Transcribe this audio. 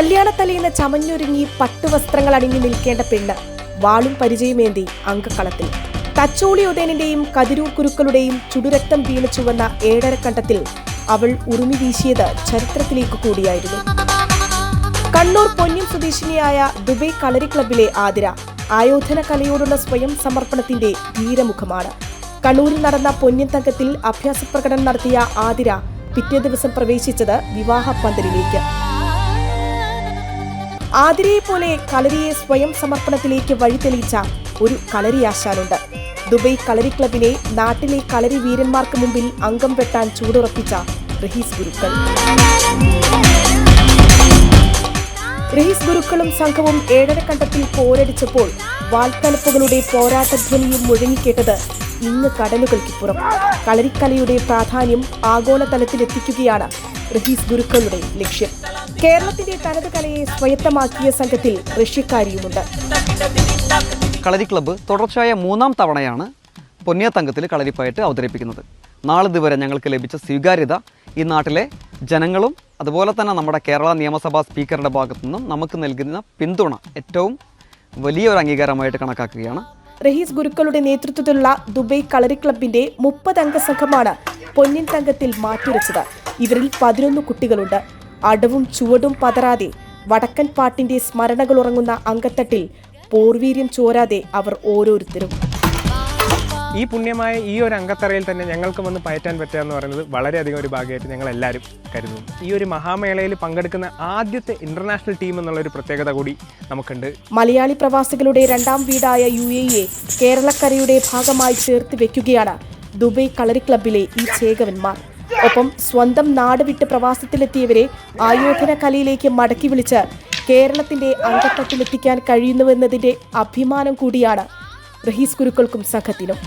കല്യാണത്തലേന്ന് ചമഞ്ഞൊരുങ്ങി പട്ടുവസ്ത്രങ്ങൾ അണിഞ്ഞു നിൽക്കേണ്ട പെണ്ണ് വാളും പരിചയമേന്തി അങ്കക്കളത്തിൽ തച്ചോളി ഉദയനിന്റെയും കതിരൂർ കുരുക്കളുടെയും ചുടുരക്തം വീണ് ചുവന്ന ഏഴരക്കണ്ടത്തിൽ അവൾ ഉറുമി വീശിയത് ചരിത്രത്തിലേക്ക് കൂടിയായിരുന്നു. കണ്ണൂർ പൊന്നം സ്വദേശിനിയായ ദുബൈ കളരി ക്ലബിലെ ആതിര ആയോധന കലയോടുള്ള സ്വയം സമർപ്പണത്തിന്റെ ധീരമുഖമാണ് കണ്ണൂരിൽ നടന്ന പൊന്നിൻ തങ്കത്തിൽ അഭ്യാസ പ്രകടനം നടത്തിയ ആതിര പിറ്റേ ദിവസം പ്രവേശിച്ചത് വിവാഹ പന്തലിലേക്ക്. ആതിരയെ പോലെ കളരിയെ സ്വയം സമർപ്പണത്തിലേക്ക് വഴിതെളിയിച്ച ഒരു കളരിയാശാനുണ്ട് ദുബൈ കളരി ക്ലബിനെ നാട്ടിലെ കളരി വീരന്മാർക്ക് മുമ്പിൽ അംഗം വെട്ടാൻ ചൂടുറപ്പിച്ച റഹീസ് ഗുരുക്കൾ. റഹീസ് ഗുരുക്കളും സംഘവും ഏഴര കണ്ടത്തിൽ പോരടിച്ചപ്പോൾ വാൽത്തലപ്പുകളുടെ പോരാട്ടധ്വനിയും മുഴങ്ങിക്കേട്ടത് ഇന്ന് കടലുകൾക്കിപ്പുറം. കളരിക്കലയുടെ പ്രാധാന്യം ആഗോളതലത്തിലെത്തിക്കുകയാണ് റഹീസ് ഗുരുക്കളുടെ ലക്ഷ്യം. കേരളത്തിന്റെ തനത് കലയെ സ്വായത്തമാക്കിയ സംഘത്തിൽ റഷ്യക്കാരിയുമുണ്ട്. കളരി ക്ലബ്ബ് തുടർച്ചയായ മൂന്നാം തവണയാണ് പൊന്നിയത്തങ്കത്തിൽ കളരിപ്പായിട്ട് അവതരിപ്പിക്കുന്നത്. നാളിതുവരെ ഞങ്ങൾക്ക് ലഭിച്ച സ്വീകാര്യത ഈ നാട്ടിലെ ജനങ്ങളും അതുപോലെ തന്നെ നമ്മുടെ കേരള നിയമസഭാ സ്പീക്കറുടെ ഭാഗത്തു നിന്നും നമുക്ക് നൽകുന്ന പിന്തുണ ഏറ്റവും വലിയ ഒരു അംഗീകാരമായിട്ട് കണക്കാക്കുകയാണ്. റഹീസ് ഗുരുക്കളുടെ നേതൃത്വത്തിലുള്ള ദുബൈ കളരി ക്ലബിന്റെ മുപ്പത് അംഗ സംഘമാണ് പൊന്നിൻ തങ്കത്തിൽ മാറ്റുരച്ചത് ഇവരിൽ പതിനൊന്ന് കുട്ടികളുണ്ട്. അടവും ചുവടും പതറാതെ വടക്കൻ പാട്ടിന്റെ സ്മരണകൾ ഉറങ്ങുന്ന അങ്കത്തട്ടിൽ പോർവീര്യം ചോരാതെ അവർ ഓരോരുത്തരും. ഈ പുണ്യമായ ഈ ഒരു അങ്കത്തറയിൽ തന്നെ ഞങ്ങൾക്ക് വന്ന് പയറ്റാൻ പറ്റുക എന്ന് പറയുന്നത് വളരെയധികം ഒരു ഭാഗ്യമായിട്ട് ഞങ്ങൾ എല്ലാവരും കരുതുന്നു. ഈ ഒരു മഹാമേളയിൽ പങ്കെടുക്കുന്ന ആദ്യത്തെ ഇന്റർനാഷണൽ ടീം എന്നുള്ള ഒരു പ്രത്യേകത കൂടി നമുക്കുണ്ട്. മലയാളി പ്രവാസികളുടെ രണ്ടാം വീടായ യു എ കേരളക്കരയുടെ ഭാഗമായി ചേർത്ത് വെക്കുകയാണ് ദുബൈ കളരി ക്ലബിലെ ഈ ചേകവന്മാർ. ഒപ്പം സ്വന്തം നാട് വിട്ട് പ്രവാസത്തിലെത്തിയവരെ ആയോധന കലയിലേക്ക് മടക്കി വിളിച്ച് കേരളത്തിന്റെ അംഗത്വത്തിലെത്തിക്കാൻ കഴിയുന്നുവെന്നതിന്റെ അഭിമാനം കൂടിയാണ് റഹീസ് ഗുരുക്കൾക്കും സംഘത്തിനും.